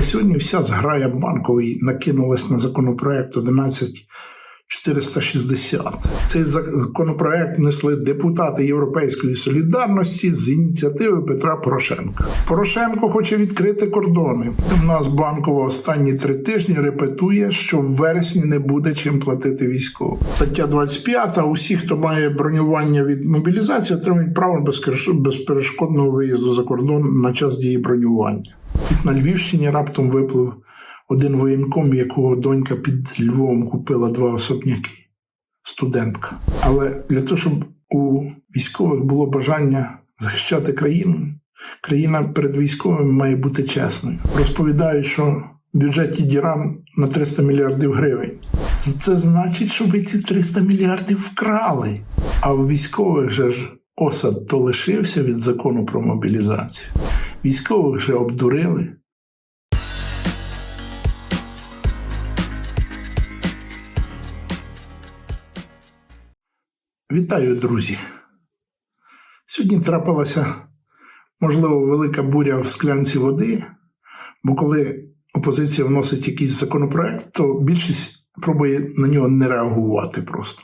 Але сьогодні вся зграя банкової накинулась на законопроект 11460. Цей законопроект внесли депутати Європейської солідарності з ініціативи Петра Порошенка. Порошенко хоче відкрити кордони. У нас банкова останні три тижні репетує, що в вересні не буде чим платити військовим. Стаття 25. Усі, хто має бронювання від мобілізації, отримують право безперешкодного виїзду за кордон на час дії бронювання. На Львівщині раптом виплив один воєнком, якого донька під Львовом купила два особняки. Студентка. Але для того, щоб у військових було бажання захищати країну, країна перед військовими має бути чесною. Розповідають, що в бюджеті Діран на 300 мільярдів гривень. Це значить, що ви ці 300 мільярдів вкрали. А у військових же ж осад то лишився від закону про мобілізацію. Військових же обдурили. Вітаю, друзі. Сьогодні трапилася, можливо, велика буря в склянці води, бо коли опозиція вносить якийсь законопроект, то більшість пробує на нього не реагувати просто.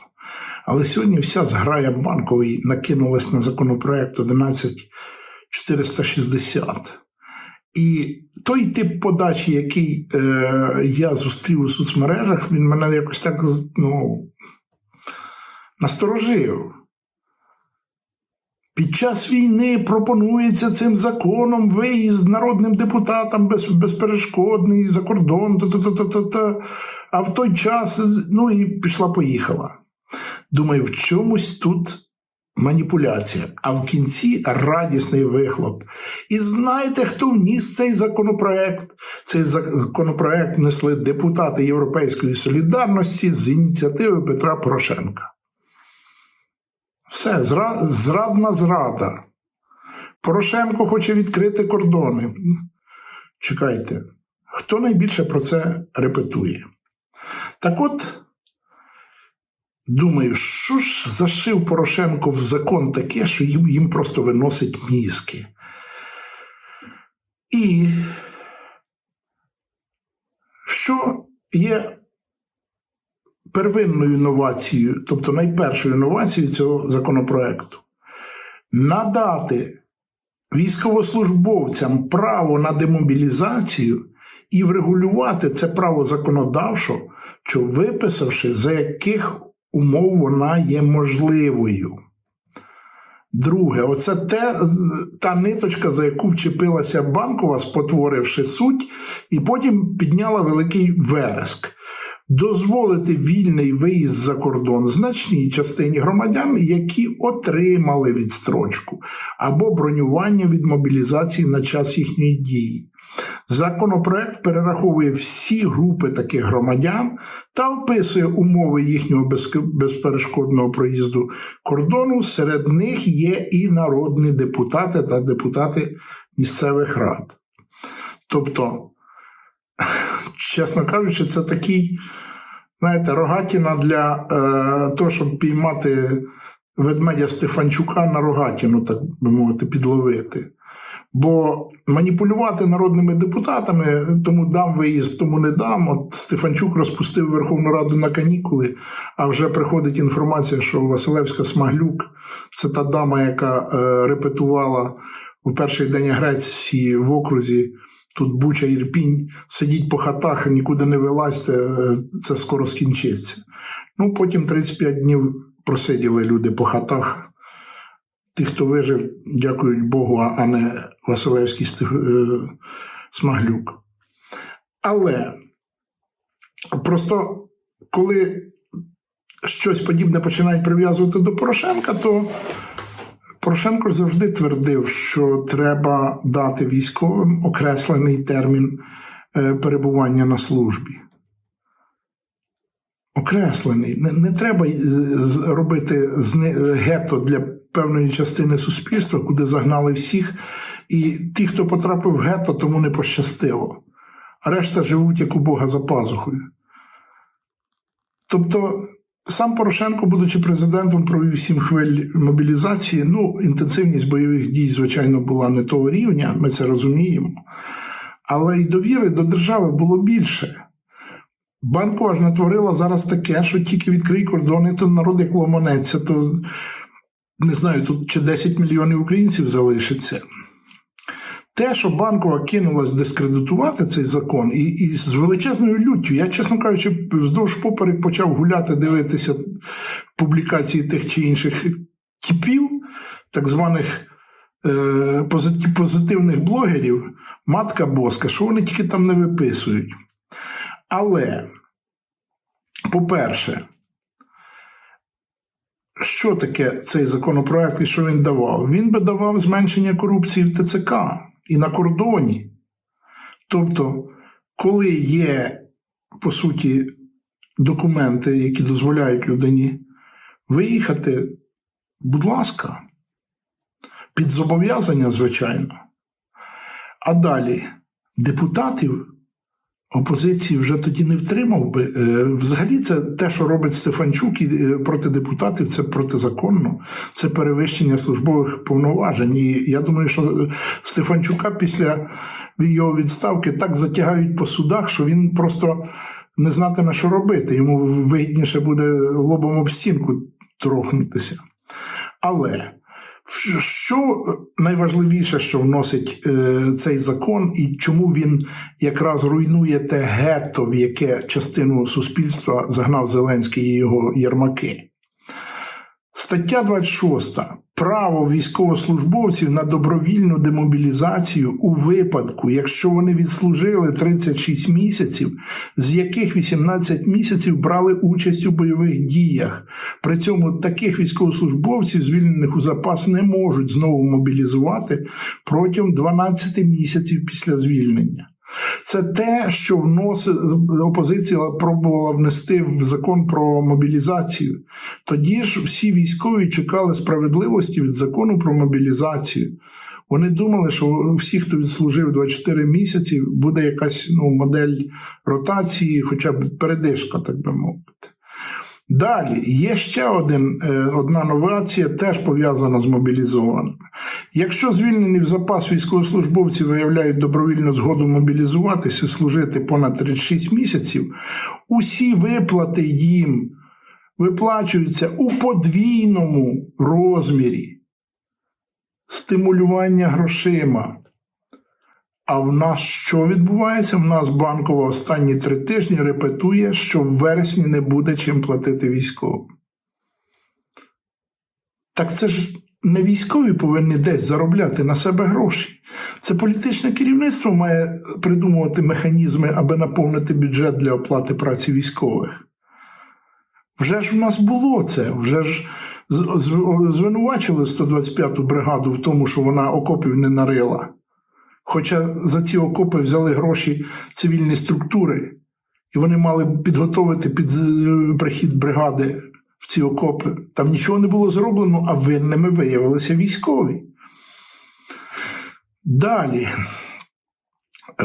Але сьогодні вся зграя банкової накинулась на законопроект 11460. І той тип подачі, який е, я зустрів у соцмережах, він мене якось так ну, насторожив. Під час війни пропонується цим законом виїзд народним депутатам без, безперешкодний за кордон, та-та-та-та-та. а в той час, ну і пішла-поїхала. Думаю, в чомусь тут маніпуляція, а в кінці радісний вихлоп. І знаєте, хто вніс цей законопроект? Цей законопроект внесли депутати Європейської солідарності з ініціативи Петра Порошенка. Все, зрадна зрада. Порошенко хоче відкрити кордони. Чекайте, хто найбільше про це репетує? Так от, думаю, що ж зашив Порошенко в закон таке, що їм, їм просто виносить мізки. І що є первинною інновацією, тобто найпершою інновацією цього законопроекту, надати військовослужбовцям право на демобілізацію і врегулювати це право законодавчо, що виписавши, за яких умов вона є можливою. Друге, оце те, та ниточка, за яку вчепилася банкова, спотворивши суть, і потім підняла великий вереск. Дозволити вільний виїзд за кордон значній частині громадян, які отримали відстрочку або бронювання від мобілізації на час їхньої дії. Законопроект перераховує всі групи таких громадян та описує умови їхнього безперешкодного проїзду кордону. Серед них є і народні депутати та депутати місцевих рад. Тобто, чесно кажучи, це такий, знаєте, рогатіна для е, того, щоб піймати ведмедя Стефанчука на рогатіну, так би мовити, підловити. Бо маніпулювати народними депутатами, тому дам виїзд, тому не дам. От Стефанчук розпустив Верховну Раду на канікули, а вже приходить інформація, що Василевська Смаглюк це та дама, яка е, репетувала у перший день агресії в окрузі. Тут Буча Ірпінь, сидіть по хатах, нікуди не вилазьте, е, це скоро скінчиться. Ну, потім 35 днів просиділи люди по хатах. Ті, хто вижив, дякують Богу, а не Василевський Стеф... Смаглюк. Але просто коли щось подібне починають прив'язувати до Порошенка, то Порошенко завжди твердив, що треба дати військовим окреслений термін перебування на службі. Окреслений. Не, не треба робити гетто для певної частини суспільства, куди загнали всіх. І ті, хто потрапив в гетто, тому не пощастило. А решта живуть як у Бога за пазухою. Тобто, сам Порошенко, будучи президентом, провів сім хвиль мобілізації. Ну, інтенсивність бойових дій, звичайно, була не того рівня, ми це розуміємо. але й довіри до держави було більше. Банкова ж натворила зараз таке, що тільки відкрий кордони, то народ як ломанеться, то не знаю, тут чи 10 мільйонів українців залишиться. Те, що банкова кинулась дискредитувати цей закон, і, і з величезною люттю, я, чесно кажучи, вздовж поперек почав гуляти, дивитися публікації тих чи інших типів, так званих е, позитивних блогерів, матка боска, що вони тільки там не виписують. Але, по-перше, що таке цей законопроект і що він давав? Він би давав зменшення корупції в ТЦК і на кордоні. Тобто, коли є, по суті, документи, які дозволяють людині виїхати, будь ласка, під зобов'язання, звичайно. А далі депутатів опозиції вже тоді не втримав би. Е, Взагалі, це те, що робить Стефанчук і, е, проти депутатів, це протизаконно, це перевищення службових повноважень. І я думаю, що е, Стефанчука після його відставки так затягають по судах, що він просто не знатиме, що робити. Йому вигідніше буде лобом об стінку трохнутися. Але що найважливіше, що вносить е, цей закон, і чому він якраз руйнує те гетто, в яке частину суспільства загнав Зеленський і його ярмаки? Стаття 26. Право військовослужбовців на добровільну демобілізацію у випадку, якщо вони відслужили 36 місяців, з яких 18 місяців брали участь у бойових діях. При цьому таких військовослужбовців, звільнених у запас, не можуть знову мобілізувати протягом 12 місяців після звільнення. Це те, що вносить опозиція пробувала внести в закон про мобілізацію. Тоді ж всі військові чекали справедливості від закону про мобілізацію. Вони думали, що всі, хто відслужив 24 місяці, буде якась ну, модель ротації, хоча б передишка, так би мовити. Далі є ще один, е, одна новація, теж пов'язана з мобілізованими. Якщо звільнені в запас військовослужбовці виявляють добровільну згоду мобілізуватися служити понад 36 місяців, усі виплати їм виплачуються у подвійному розмірі стимулювання грошима. А в нас що відбувається? В нас банкова останні три тижні репетує, що в вересні не буде чим платити військовим. Так це ж не військові повинні десь заробляти на себе гроші. Це політичне керівництво має придумувати механізми, аби наповнити бюджет для оплати праці військових. Вже ж в нас було це, вже ж звинувачили 125-ту бригаду в тому, що вона окопів не нарила. Хоча за ці окопи взяли гроші цивільні структури, і вони мали підготовити під прихід бригади в ці окопи. Там нічого не було зроблено, а винними виявилися військові. Далі.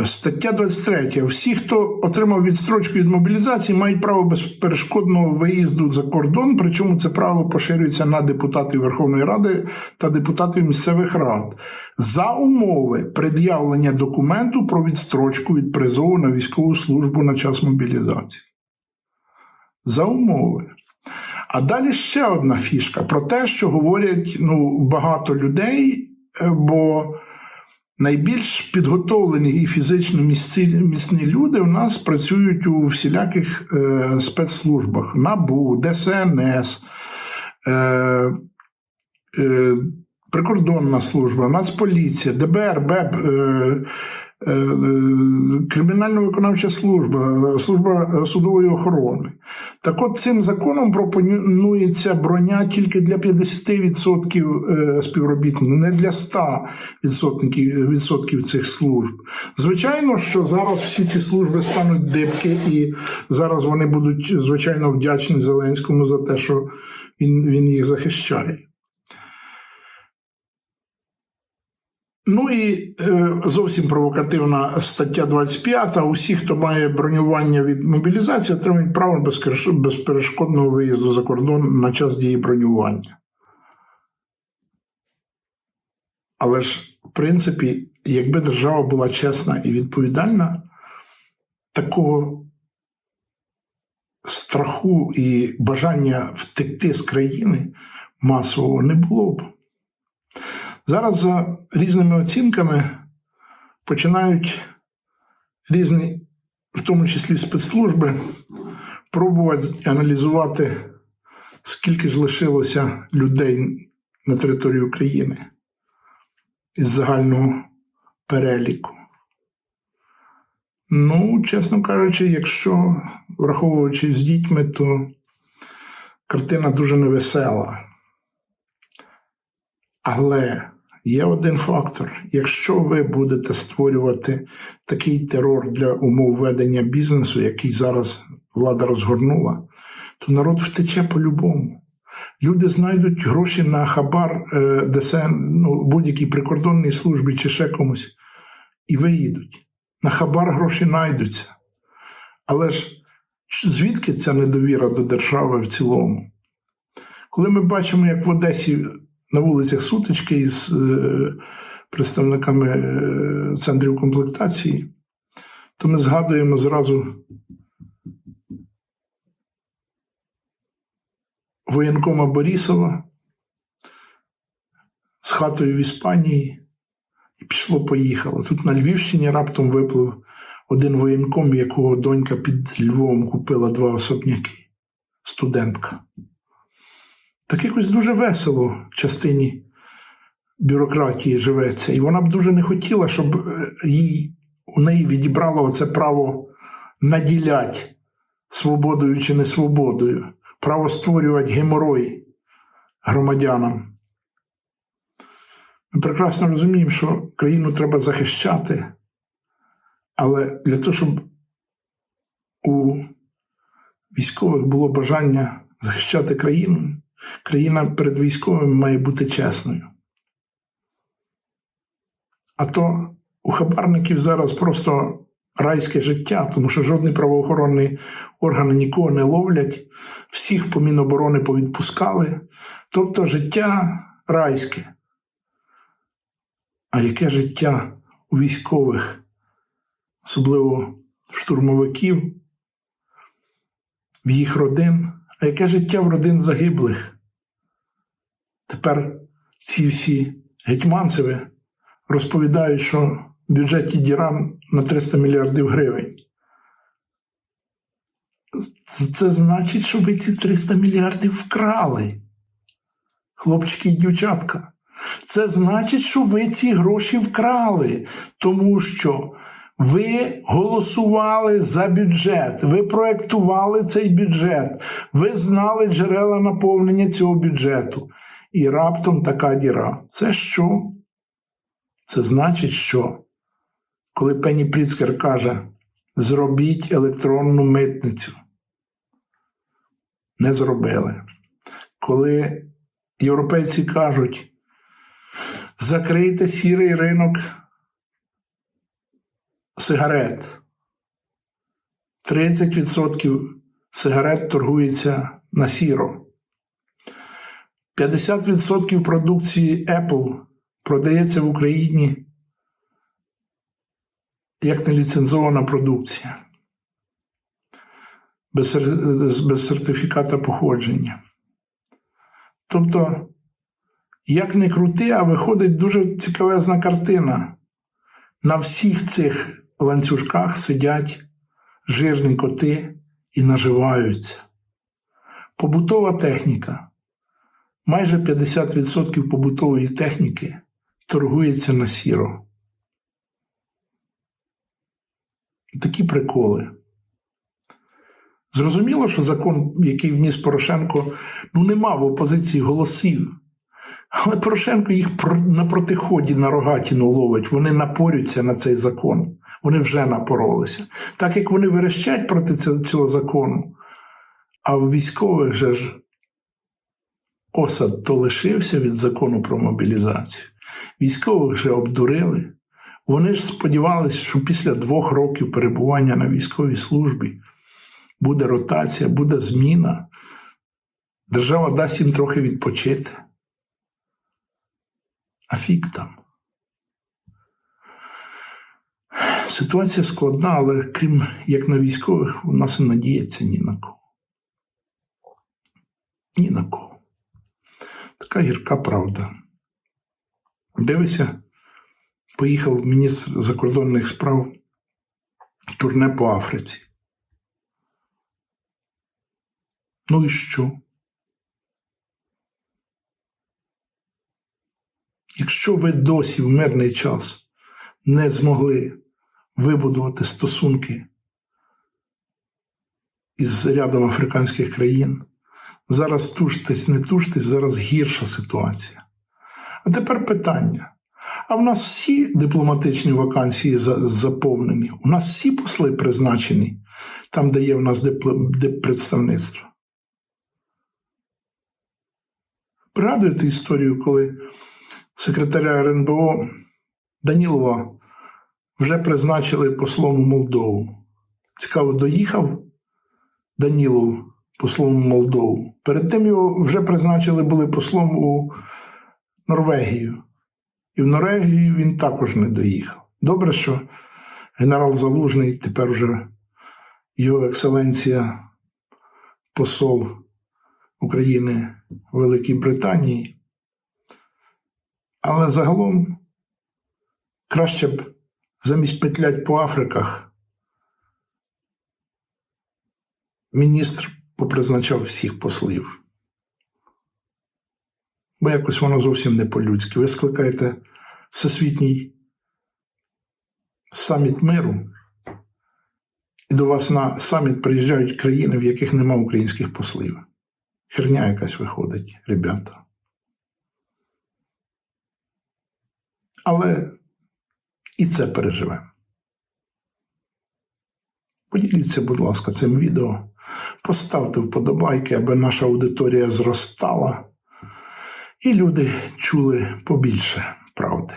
Стаття 23. Всі, хто отримав відстрочку від мобілізації, мають право безперешкодного виїзду за кордон, причому це право поширюється на депутатів Верховної Ради та депутатів місцевих рад за умови пред'явлення документу про відстрочку від призову на військову службу на час мобілізації. За умови. А далі ще одна фішка про те, що говорять ну, багато людей, е, бо найбільш підготовлені і фізично міцні люди в нас працюють у всіляких е, спецслужбах. НАБУ, ДСНС, е, е, Прикордонна служба, Нацполіція, ДБР, БЕБ, е, Кримінально-виконавча служба, служба судової охорони. Так от цим законом пропонується броня тільки для 50% е, співробітників, не для 100% відсотків, відсотків цих служб. Звичайно, що зараз всі ці служби стануть дибки, і зараз вони будуть звичайно вдячні Зеленському за те, що він, він їх захищає. Ну і е, зовсім провокативна стаття 25. Усі, хто має бронювання від мобілізації, отримують право безперешкодного виїзду за кордон на час дії бронювання. Але ж в принципі, якби держава була чесна і відповідальна, такого страху і бажання втекти з країни масового не було б. Зараз за різними оцінками починають різні, в тому числі спецслужби, пробувати аналізувати, скільки ж лишилося людей на території України із загального переліку. Ну, чесно кажучи, якщо враховуючи з дітьми, то картина дуже невесела. Але є один фактор: якщо ви будете створювати такий терор для умов ведення бізнесу, який зараз влада розгорнула, то народ втече по-любому. Люди знайдуть гроші на хабар е, ДСН, ну, будь-якій прикордонній службі чи ще комусь, і виїдуть. На хабар гроші знайдуться. Але ж звідки ця недовіра до держави в цілому? Коли ми бачимо, як в Одесі на вулицях сутички із е, представниками е, центрів комплектації, то ми згадуємо зразу воєнкома Борісова з хатою в Іспанії. І пішло-поїхало. Тут на Львівщині раптом виплив один воєнком, якого донька під Львовом купила два особняки. Студентка. Так якось дуже весело в частині бюрократії живеться. І вона б дуже не хотіла, щоб е, їй, у неї відібрало це право наділяти свободою чи несвободою, право створювати геморой громадянам. Ми прекрасно розуміємо, що країну треба захищати, але для того, щоб у військових було бажання захищати країну, країна перед військовими має бути чесною. А то у хабарників зараз просто райське життя, тому що жодні правоохоронні органи нікого не ловлять, всіх по Міноборони повідпускали. Тобто життя райське. А яке життя у військових, особливо штурмовиків, в їх родин, а яке життя в родин загиблих? Тепер ці всі гетьманцеви розповідають, що в бюджеті Діран на 300 мільярдів гривень. Це значить, що ви ці 300 мільярдів вкрали, хлопчики і дівчатка. Це значить, що ви ці гроші вкрали, тому що ви голосували за бюджет, ви проєктували цей бюджет, ви знали джерела наповнення цього бюджету. І раптом така діра. Це що? Це значить, що коли Пенні Пріцкер каже, зробіть електронну митницю, не зробили. Коли європейці кажуть, закрийте сірий ринок сигарет. 30% сигарет торгується на сіро. 50% продукції Apple продається в Україні як неліцензована продукція без, без сертифіката походження. Тобто як не крути, а виходить дуже цікавезна картина. На всіх цих ланцюжках сидять жирні коти і наживаються. Побутова техніка. Майже 50% побутової техніки торгується на сіро. Такі приколи. Зрозуміло, що закон, який вніс Порошенко, ну не мав опозиції голосів. Але Порошенко їх на протиході на рогатіну ловить. Вони напорються на цей закон. Вони вже напоролися. Так як вони верещать проти цього закону, а в військових же ж осад то лишився від закону про мобілізацію. Військових вже обдурили. Вони ж сподівалися, що після двох років перебування на військовій службі буде ротація, буде зміна. Держава дасть їм трохи відпочити. А фік там. Ситуація складна, але крім як на військових, у нас і надіється ні на кого. Ні на кого. Така гірка правда. Дивися, поїхав міністр закордонних справ турне по Африці. Ну і що? Якщо ви досі в мирний час не змогли вибудувати стосунки із рядом африканських країн, зараз туштесь, не туштесь, зараз гірша ситуація. А тепер питання. А в нас всі дипломатичні вакансії заповнені, у нас всі посли призначені там, де є в нас диппредставництво. Пригадуєте історію, коли секретаря РНБО Данілова вже призначили послом у Молдову. Цікаво, доїхав Данілов послом у Молдову. Перед тим його вже призначили були послом у Норвегію. І в Норвегію він також не доїхав. Добре, що генерал Залужний тепер вже його екселенція посол України Великій Британії. Але загалом краще б замість петлять по Африках міністр попризначав всіх послів. Бо якось воно зовсім не по-людськи. Ви скликаєте всесвітній саміт миру, і до вас на саміт приїжджають країни, в яких нема українських послів. Херня якась виходить, ребята. Але і це переживемо. Поділіться, будь ласка, цим відео. Поставте вподобайки, аби наша аудиторія зростала, і люди чули побільше правди.